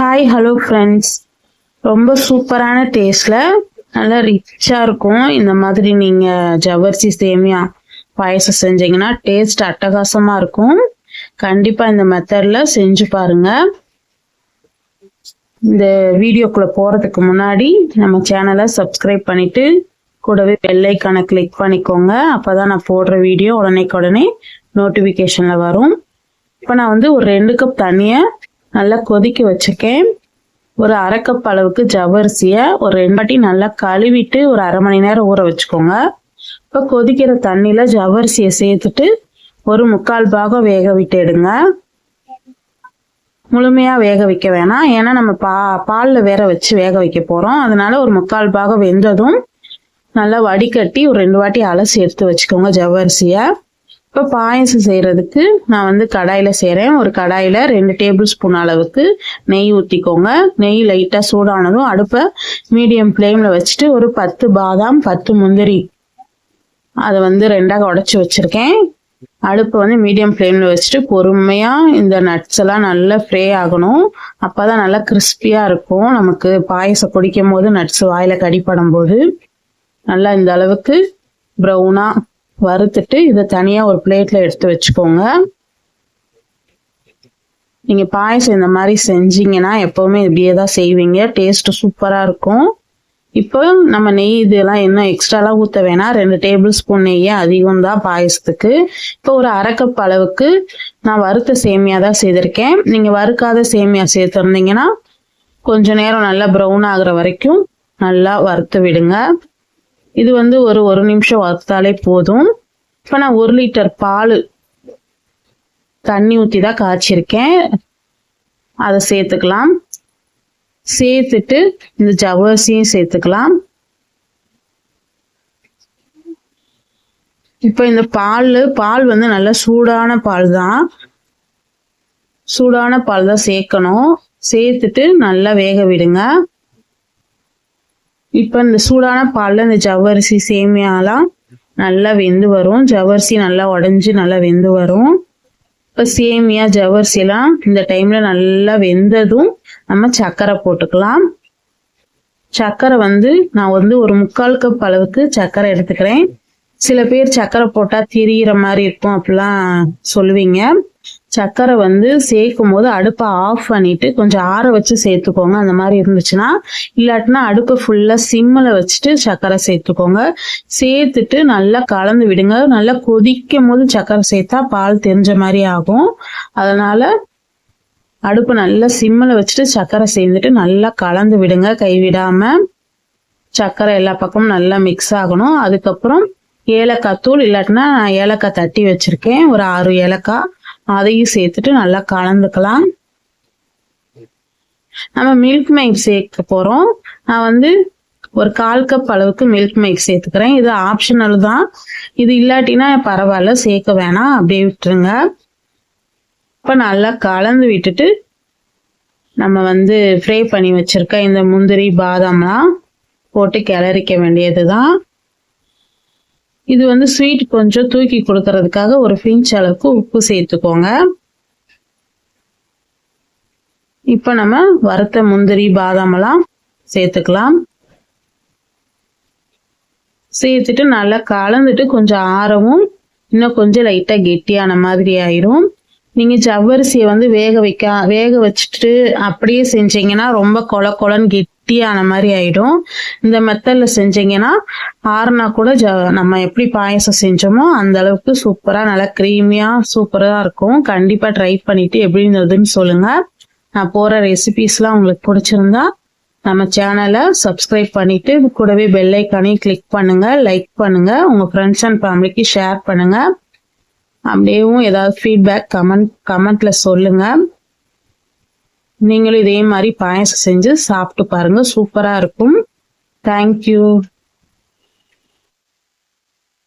Hi hello friends ரொம்ப சூப்பரான டேஸ்டில் நல்லா ரிச்சாக இருக்கும். இந்த மாதிரி நீங்கள் ஜவர்சி சேமியா பாயசம் செஞ்சீங்கன்னா டேஸ்ட் அட்டகாசமாக இருக்கும். கண்டிப்பாக இந்த மெத்தடில் செஞ்சு பாருங்கள் இந்த வீடியோக்குள்ளே போகிறதுக்கு முன்னாடி நம்ம சேனலை சப்ஸ்கிரைப் பண்ணிவிட்டு கூடவே பெல்லைக்கான கிளிக் பண்ணிக்கோங்க. அப்போ தான் நான் போடுற வீடியோ உடனேக்கு உடனே நோட்டிஃபிகேஷனில் வரும். இப்போ நான் வந்து ஒரு ரெண்டு கப் தண்ணியை நல்லா கொதிக்க வச்சுக்கேன் ஒரு அரைக்கப் அளவுக்கு ஜவ்வரிசியை ஒரு ரெண்டு வாட்டி நல்லா கழுவிட்டு ஒரு அரை மணி நேரம் ஊற வச்சுக்கோங்க. இப்போ கொதிக்கிற தண்ணியில் ஜவ்வரிசியை சேர்த்துட்டு ஒரு முக்கால் பாகம் வேக விட்டு எடுங்க. முழுமையாக வேக வைக்க வேணாம். ஏன்னா நம்ம பா பாலில் வேற வச்சு வேக வைக்க போகிறோம் அதனால ஒரு முக்கால் பாகம் வெந்ததும் நல்லா வடிகட்டி ஒரு ரெண்டு வாட்டி அலசி எடுத்து வச்சுக்கோங்க ஜவ்வரிசியை. இப்போ பாயசம் செய்கிறதுக்கு நான் வந்து கடாயில் செய்கிறேன் ஒரு கடாயில் ரெண்டு டேபிள் ஸ்பூன் அளவுக்கு நெய் ஊற்றிக்கோங்க நெய் லைட்டாக சூடானதும் அடுப்பை மீடியம் ஃப்ளேமில் வச்சுட்டு ஒரு பத்து பாதாம் பத்து முந்திரி. அதை வந்து ரெண்டாக உடச்சி வச்சுருக்கேன். அடுப்பை வந்து மீடியம் ஃப்ளேமில் வச்சுட்டு பொறுமையாக இந்த நட்ஸ் எல்லாம் நல்லா ஃப்ரே ஆகணும். அப்போ தான் நல்லா கிறிஸ்பியாக இருக்கும். நமக்கு பாயசம் குடிக்கும் போது நட்ஸ் வாயில் கடிப்படும் போது. நல்லா இந்த அளவுக்கு ப்ரௌனாக வறுத்துட்டு இதை தனியாக ஒரு பிளேட்டில் எடுத்து வச்சுக்கோங்க. நீங்கள் பாயசம் இந்த மாதிரி செஞ்சீங்கன்னா எப்போவுமே இப்படியே தான் செய்வீங்க. டேஸ்ட்டு சூப்பராக இருக்கும். இப்போ நம்ம நெய் இதெல்லாம் என்ன எக்ஸ்ட்ராலாம் ஊற்ற வேணாம். ரெண்டு டேபிள் ஸ்பூன் நெய்யே அதிகம் தான் பாயசத்துக்கு. இப்போ ஒரு அரைக்கப் அளவுக்கு நான் வறுத்த சேமியா தான் செய்திருக்கேன். நீங்கள் வறுக்காத சேமியா சேர்த்துருந்தீங்கன்னா கொஞ்ச நேரம் நல்லா ப்ரௌன் ஆகுற வரைக்கும் நல்லா வறுத்து விடுங்க. இது வந்து ஒரு ஒரு நிமிஷம் வறுத்தாலே போதும். இப்போ நான் ஒரு லிட்டர் பால் தண்ணி ஊற்றி தான் காய்ச்சிருக்கேன். அதை சேர்த்துக்கலாம். சேர்த்துட்டு இந்த ஜவ்வரிசியும் சேர்த்துக்கலாம். இப்போ இந்த பால் பால் வந்து நல்லா சூடான பால் தான் சூடான பால் தான் சேர்க்கணும். சேர்த்துட்டு நல்லா வேக விடுங்க. இப்போ இந்த சூடான பாலில் இந்த ஜவ்வரிசி சேமியாலாம் நல்லா வெந்து வரும். ஜவ்வரிசி நல்லா உடஞ்சி நல்லா வெந்து வரும். இப்போ சேமியா ஜவ்வரிசிலாம் இந்த டைமில் நல்லா வெந்ததும் நம்ம சர்க்கரை போட்டுக்கலாம். சர்க்கரை வந்து நான் வந்து ஒரு முக்கால் கப் அளவுக்கு சர்க்கரை எடுத்துக்கிறேன். சில பேர் சர்க்கரை போட்டால் திரியிற மாதிரி இருக்கும் அப்படிலாம் சொல்லுவீங்க. சர்க்கரை வந்து சேர்க்கும் போது அடுப்பை ஆஃப் பண்ணிட்டு கொஞ்சம் ஆற வச்சு சேர்த்துக்கோங்க. அந்த மாதிரி இருந்துச்சுன்னா இல்லாட்டினா அடுப்பை ஃபுல்லாக சிம்மில் வச்சுட்டு சர்க்கரை சேர்த்துக்கோங்க. சேர்த்துட்டு நல்லா கலந்து விடுங்க. நல்லா கொதிக்கும் போது சர்க்கரை சேர்த்தா பால் தெரிஞ்ச மாதிரி ஆகும். அதனால அடுப்பு நல்லா சிம்மில் வச்சுட்டு சர்க்கரை சேர்ந்துட்டு நல்லா கலந்து விடுங்க. கைவிடாமல் சர்க்கரை எல்லா பக்கமும் நல்லா மிக்ஸ் ஆகணும். அதுக்கப்புறம் ஏலக்காய் தூள் இல்லாட்டினா நான் ஏலக்காய் தட்டி வச்சுருக்கேன். ஒரு ஆறு ஏலக்காய். அதையும் சேர்த்துட்டு நல்லா கலந்துக்கலாம். நம்ம மில்க் மைக் சேர்க்க போகிறோம் நான் வந்து ஒரு கால் கப் அளவுக்கு மில்க் மேக் சேர்த்துக்கிறேன். இது ஆப்ஷனல் தான். இது இல்லாட்டினா பரவாயில்ல சேர்க்க வேணாம். அப்படியே விட்டுருங்க. இப்போ நல்லா கலந்து விட்டுட்டு நம்ம வந்து ஃப்ரை பண்ணி வச்சுருக்க இந்த முந்திரி பாதாம்லாம் போட்டு கிளறிக்க வேண்டியது தான் இது வந்து ஸ்வீட் கொஞ்சம் தூக்கி கொடுக்கறதுக்காக ஒரு பிஞ்ச் அளவுக்கு உப்பு சேர்த்துக்கோங்க. இப்போ நம்ம வறுத்த முந்திரி பாதாமெல்லாம் சேர்த்துக்கலாம். சேர்த்துட்டு நல்லா கலந்துட்டு கொஞ்சம் ஆறவும் இன்னும் கொஞ்சம் லைட்டாக கெட்டியான மாதிரி ஆயிரும். நீங்கள் ஜவ்வரிசியை வந்து வேக வைக்க வேக வச்சுட்டு அப்படியே செஞ்சீங்கன்னா ரொம்ப கொல கொலன்னு கெட்டியான மாதிரி ஆயிடும். இந்த மெத்தடில் செஞ்சீங்கன்னா ஆறுனா கூட ஜ நம்ம எப்படி பாயசம் செஞ்சோமோ அந்த அளவுக்கு சூப்பராக நல்லா க்ரீமியாக சூப்பராக இருக்கும். கண்டிப்பாக ட்ரை பண்ணிட்டு எப்படி இருந்ததுன்னு சொல்லுங்கள் நான் போகிற ரெசிபீஸ்லாம் உங்களுக்கு பிடிச்சிருந்தா நம்ம சேனலை சப்ஸ்கிரைப் பண்ணிட்டு கூடவே பெல்லைக்கானையும் கிளிக் பண்ணுங்க லைக் பண்ணுங்க உங்க ஃப்ரெண்ட்ஸ் அண்ட் ஃபேமிலிக்கு ஷேர் பண்ணுங்க. அப்படியேவும் ஏதாவது ஃபீட்பேக் கமெண்ட் கமெண்ட்ல சொல்லுங்க. நீங்களும் இதே மாதிரி பாயசம் செஞ்சு சாப்பிட்டு பாருங்க. சூப்பரா இருக்கும். தேங்க்யூ